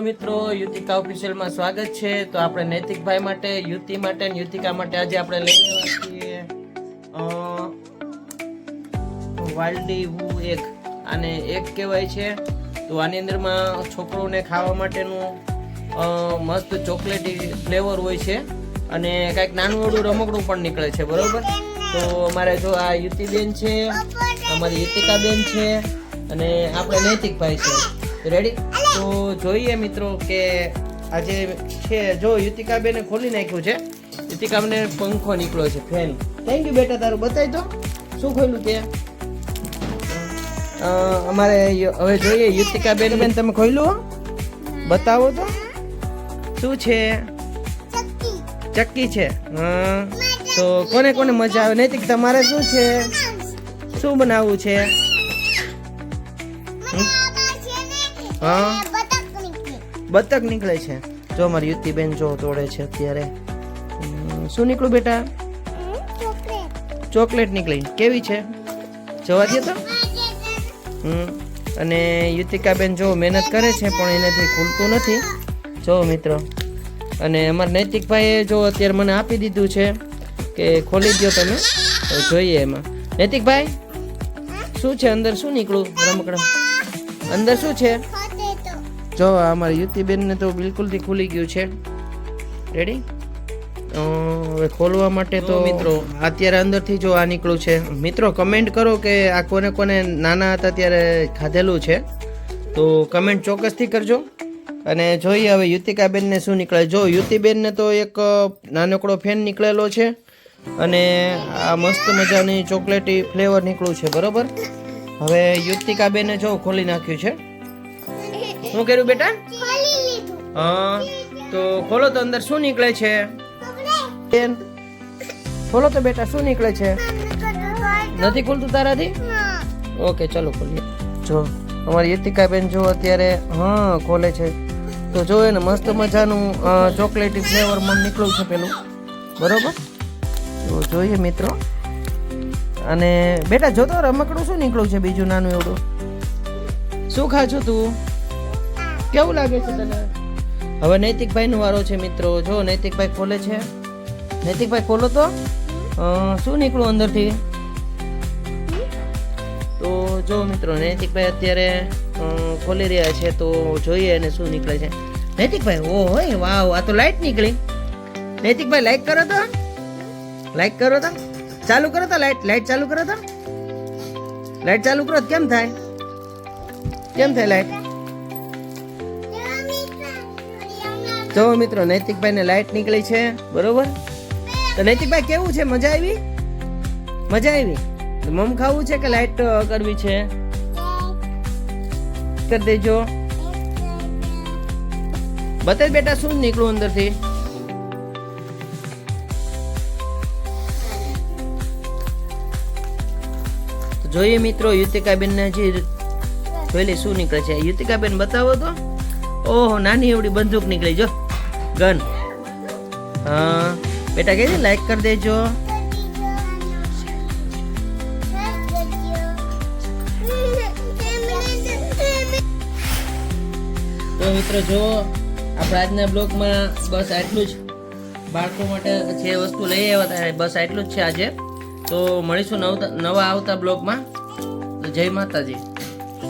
મિત્રો, યુતિકા ઓફિશિયલમાં સ્વાગત છે. તો આપણે નૈતિકભાઈ માટે, યુતિ માટે યુતિકા માટે આજે આપણે લઈ આવ્યા છીએ વાલ્ડી વુ એક. આને એક કહેવાય છે. તો આની અંદરમાં છોકરોને ખાવા માટેનું મસ્ત ચોકલેટી ફ્લેવર હોય છે. અને કાંઈક નાનું વડું રમકડું પણ નીકળે છે, બરોબર? તો અમારે જો આ યુતિબેન છે, અમારી યુતિકાબેન છે, અને આપણે નૈતિકભાઈ છે. રેડી તો જોઈએ મિત્રો કે આજે છે, જો યુતિકાબેને ખોલી નાખ્યું છે, યુતિકાબેને પંખો નીકળ્યો છે ફેન થેન્ક યુ બેટા તારું બતાવી દો શું ખોલ્યું તે અમારે હવે જોઈએ યુતિકાબેન બેન, તમે ખોલ્યું બતાવો તો. શું છે? ચક્કી. છે. તો કોને કોને મજા આવે? નૈતિક, તમારે શું છે? શું બનાવવું છે? હા? બતક નીકળે. છે. જો અમારી યુતિબેન જો તોડે છે અત્યારે. શું નીકળ્યું બેટા? ચોકલેટ. નીકળી. કેવી છે? જવા દે તો. હમ અને યુતિકાબેન જો મહેનત કરે છે પણ એનાથી ખુલતું નથી. જો મિત્રો અને અમારા નૈતિકભાઈએ જો અત્યારે મને આપી દીધું છે કે ખોલી દો તમે. તો જોઈએ એમાં. નૈતિકભાઈ શું છે? અંદર શું નીકળું રમકડા. અંદર શું છે? જો અમારી યુતિબેનને તો બિલકુલથી ખુલી ગયું છે. રેડી હવે ખોલવા માટે તો મિત્રો. અત્યારે અંદરથી જો આ નીકળ્યું છે. મિત્રો કમેન્ટ કરો કે આ કોને કોને નાના હતા ત્યારે ખાધેલું છે. તો કમેન્ટ ચોક્કસથી કરજો. અને જોઈએ હવે યુતિકાબેનને શું નીકળે. જો યુતિબેનને તો એક નાનકડો ફેન નીકળેલો છે. અને આ મસ્ત મજાની ચોકલેટી ફ્લેવર નીકળ્યું છે બરાબર? હવે યુતિકાબેને જો ખોલી નાખ્યું છે. શું કર્યું બેટા? હા તો ખોલો તો અંદર શું નીકળે છે? ખોલો તો બેટા શું નીકળે છે? નથી ખુલતું તારાથી? ઓકે ચલો ખોલીએ. જો અમારી યતિકાબેન જો અત્યારે હા ખોલે છે. તો જો એને મસ્ત મજાનું ચોકલેટી ફ્લેવર મન નીકળ્યું છે પેલું. બરોબર? તો જોઈએ મિત્રો. અને બેટા જો તો રમકડું શું નીકળ્યું છે બીજું નાનું એવડું? શું ખાજો તું? કેવું લાગે છે તને? હવે નૈતિકભાઈ નો વારો છે મિત્રો. જો નૈતિકભાઈ ખોલે છે. નૈતિકભાઈ ખોલો તો. શું નીકળું અંદરથી? તો જો મિત્રો, નૈતિકભાઈ અત્યારે ખોલી રહ્યા છે તો જોઈએ અને શું નીકળે છે. નૈતિકભાઈ, ઓ હોય, વાવ, આ તો લાઈટ નીકળી. નૈતિકભાઈ લાઈક કરો તો. લાઈક કરો તો. ચાલુ કરો તો લાઈટ. લાઈટ ચાલુ કરો તો. લાઈટ ચાલુ કરો. કેમ થાય? કેમ થાય લાઈટ? જો મિત્રો નૈતિકભાઈ ને લાઈટ નીકળી છે, બરોબર? તો નૈતિકભાઈ, કેવું છે? મજા આવી? મજા આવી? મમ ખાવું છે કે લાઈટ કરવી છે? કરી દેજો. બતાવ બેટા, શું નીકળું અંદરથી? જોઈએ મિત્રો યુતિકાબેન ને હજી જોઈ લે, શું નીકળે છે? યુતિકાબેન, બતાવો તો. ઓહો, નાની એવડી બંદૂક નીકળી, જો. ગન હા, બેટા કહે લાઈક કરી દેજો. તો મિત્રો જો, આપણે આજના બ્લોગમાં બસ આટલું જ. બાળકો માટે જે વસ્તુ લઈ આવ્યા હતા બસ આટલું જ છે આજે. તો મળીશું નવતા નવા આવતા બ્લોગમાં. જય માતાજી.